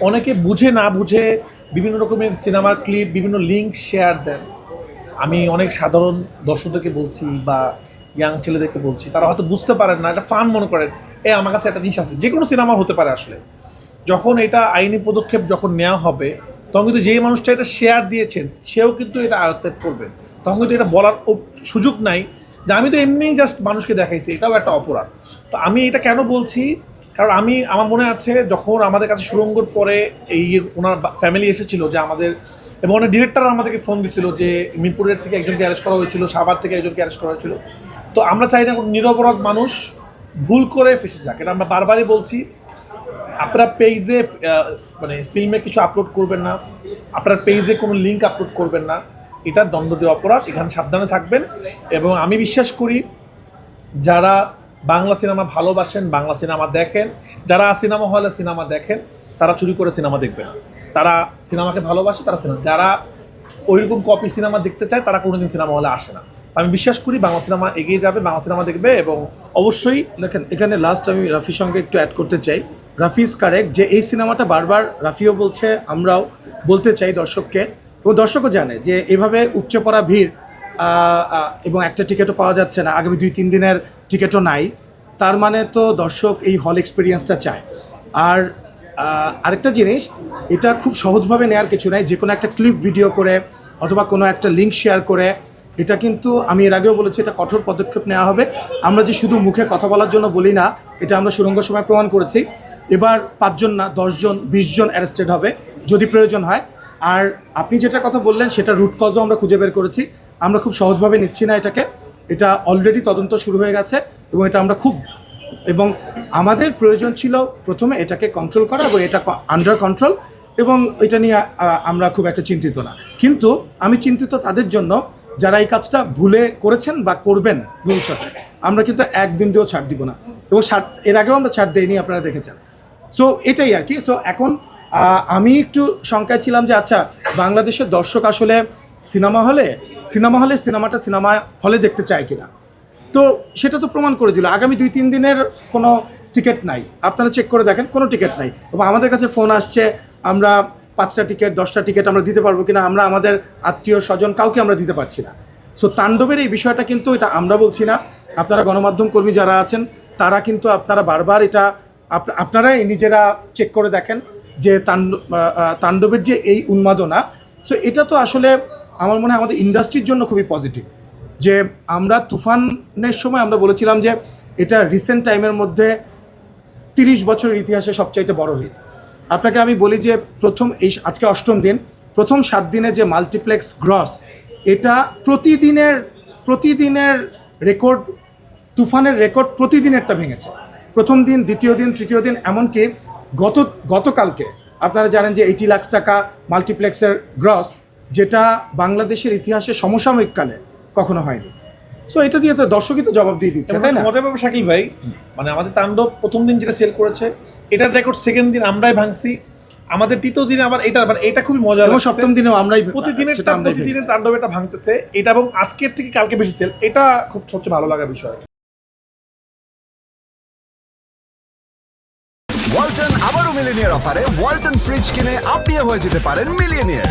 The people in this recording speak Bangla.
অনেকে বুঝে না বুঝে বিভিন্ন রকমের সিনেমার ক্লিপ, বিভিন্ন লিঙ্ক শেয়ার দেন। আমি অনেক সাধারণ দর্শকদেরকে বলছি বা ইয়াং ছেলেদেরকে বলছি, তারা হয়তো বুঝতে পারেন না, এটা ফান মনে করেন, এ, আমার কাছে একটা জিনিস আছে। যে কোনো সিনেমা হতে পারে আসলে। যখন এটা আইনি পদক্ষেপ যখন নেওয়া হবে, তখন কিন্তু যেই মানুষটা এটা শেয়ার দিয়েছেন, সেও কিন্তু এটা আয়ত্ত করবে তখন কিন্তু এটা বলার সুযোগ নাই যে, আমি তো এমনিই জাস্ট মানুষকে দেখাইছি, এটাও একটা অপরাধ। তো আমি এটা কেন বলছি? কারণ আমি, আমার মনে আছে যখন আমাদের কাছে সুরঙ্গর পরে এই ওনার ফ্যামিলি এসেছিল যে আমাদের, এবং অনেক ডিরেক্টর আমাদেরকে ফোন দিচ্ছিল যে মিরপুরের থেকে একজনকে অ্যারেস্ট করা হয়েছিল, সাভার থেকে একজনকে অ্যারেস্ট করা হয়েছিল। তো আমরা চাই না কোনো নিরপরাধ মানুষ ভুল করে ফেসে যাক। এটা আমরা বারবারই বলছি, আপনারা পেজে মানে ফিল্মে কিছু আপলোড করবেন না, আপনার পেজে কোনো লিঙ্ক আপলোড করবেন না। এটা দ্বন্দ্ব অপরাধ, এখানে সাবধানে থাকবেন। এবং আমি বিশ্বাস করি, যারা বাংলা সিনেমা ভালোবাসেন, বাংলা সিনেমা দেখেন। যারা সিনেমা হলে সিনেমা দেখেন, তারা চুরি করে সিনেমা দেখবে না তারা সিনেমাকে ভালোবাসে, তারা সিনেমা যারা ওইরকম কপি সিনেমা দেখতে চায়, তারা কোনোদিন সিনেমা হলে আসে না। আমি বিশ্বাস করি বাংলা সিনেমা এগিয়ে যাবে, বাংলা সিনেমা দেখবে এবং অবশ্যই দেখেন, এখানে লাস্ট আমি রাফির সঙ্গে একটু অ্যাড করতে চাই। রাফি ইজ কারেক্ট যে এই সিনেমাটা বারবার রাফিও বলছে, আমরাও বলতে চাই দর্শককে। এবং দর্শকও জানে যে এভাবে উপচে পড়া ভিড় এবং একটা টিকিটও পাওয়া যাচ্ছে না। আগামী দুই, তিন দিনের টিকিটও নাই। তার মানে তো দর্শক এই হল এক্সপিরিয়েন্সটা চায়। আর আরেকটা জিনিস, এটা খুব সহজভাবে নেওয়ার কিছু নাই। যে কোনো একটা ক্লিপ ভিডিও করে অথবা কোনো একটা লিঙ্ক শেয়ার করে, এটা কিন্তু আমি এর আগেও বলেছি, এটা কঠোর পদক্ষেপ নেওয়া হবে। আমরা যে শুধু মুখে কথা বলার জন্য বলি না, এটা আমরা সুরঙ্গ সময় প্রমাণ করেছি। এবার পাঁচজন না, দশজন, বিশজন অ্যারেস্টেড হবে, যদি প্রয়োজন হয়। আর আপনি যেটার কথা বললেন, সেটা রুট কজও আমরা খুঁজে বের করেছি। আমরা খুব সহজভাবে নিচ্ছি না এটাকে। এটা অলরেডি তদন্ত শুরু হয়ে গেছে এবং এটা আমরা খুব এবং আমাদের প্রয়োজন ছিল প্রথমে এটাকে কন্ট্রোল করা এবং এটা আন্ডার কন্ট্রোল এবং এটা নিয়ে আমরা খুব একটা চিন্তিত না। কিন্তু আমি চিন্তিত তাদের জন্য যারা এই কাজটা ভুলে করেছেন বা করবেন ভবিষ্যতে, আমরা কিন্তু এক বিন্দুও ছাড় দিব না। এবং ছাড়, এর আগেও আমরা ছাড় দেইনি, আপনারা দেখেছেন। সো এটাই আর কি। সো এখন আমি একটু শঙ্কায় ছিলাম যে আচ্ছা বাংলাদেশের দর্শক আসলে সিনেমা হলে সিনেমা হলে সিনেমাটা সিনেমা হলে দেখতে চায় কিনা। তো সেটা তো প্রমাণ করে দিল। আগামী দুই তিন দিনের কোনো টিকিট নাই। আপনারা চেক করে দেখেন কোনো টিকিট নাই। এবং আমাদের কাছে ফোন আসছে আমরা পাঁচটা টিকিট দশটা টিকিট আমরা দিতে পারব কিনা আমরা আমাদের আত্মীয় স্বজন কাউকে আমরা দিতে পারছি না। সো তাণ্ডবের এই বিষয়টা কিন্তু এটা আমরা বলছি না। আপনারা গণমাধ্যম কর্মী যারা আছেন তারা কিন্তু আপনারা বারবার এটা আপনারাই নিজেরা চেক করে দেখেন যে তাণ্ড আহ, আহ, তাণ্ডবের যে এই উন্মাদনা সো এটা তো আসলে আমার মনে হয় আমাদের ইন্ডাস্ট্রির জন্য খুবই পজিটিভ যে আমরা তুফানের সময় আমরা বলেছিলাম যে এটা রিসেন্ট টাইমের মধ্যে তিরিশ বছরের ইতিহাসে সবচাইতে বড় হিট আপনাকে আমি বলি যে প্রথম এই আজকে অষ্টম দিন, প্রথম সাত দিনে যে মাল্টিপ্লেক্স গ্রস এটা প্রতিদিনের প্রতিদিনের রেকর্ড তুফানের রেকর্ড প্রতিদিনেরটা ভেঙেছে। প্রথম দিন, দ্বিতীয় দিন, তৃতীয় দিন, এমনকি গত, গতকালকে, আপনারা জানেন যে এইটি লাখ টাকা মাল্টিপ্লেক্সের গ্রস যেটা বাংলাদেশের ইতিহাসে সমসাময়িককালে কখনো হয়নি। সো এটা দিয়ে তো দর্শকই তো জবাব দিয়ে দিচ্ছে তাই না? মজা ব্যাপার শাকিল ভাই মানে আমাদের তাণ্ডব প্রথম দিন যেটা সেল করেছে এটার রেকর্ড সেকেন্ড দিন আমরাই ভাঙছি। আমাদের তৃতীয় দিনে আবার এটা মানে এটা খুবই মজা এবং। সপ্তম দিনেও আমরাই প্রতিদিনের প্রতিদিনের তাণ্ডব এটা ভাঙতেছে। এটা এবং আজকের থেকে কালকে বেশি সেল এটা খুব সবচেয়ে ভালো লাগার বিষয়। ওয়ালটন আবারও মিলিনিয়ার অফারে ওয়ালটন ফ্রিজ কিনে আপনিও হয়ে যেতে পারেন মিলিয়নিয়ার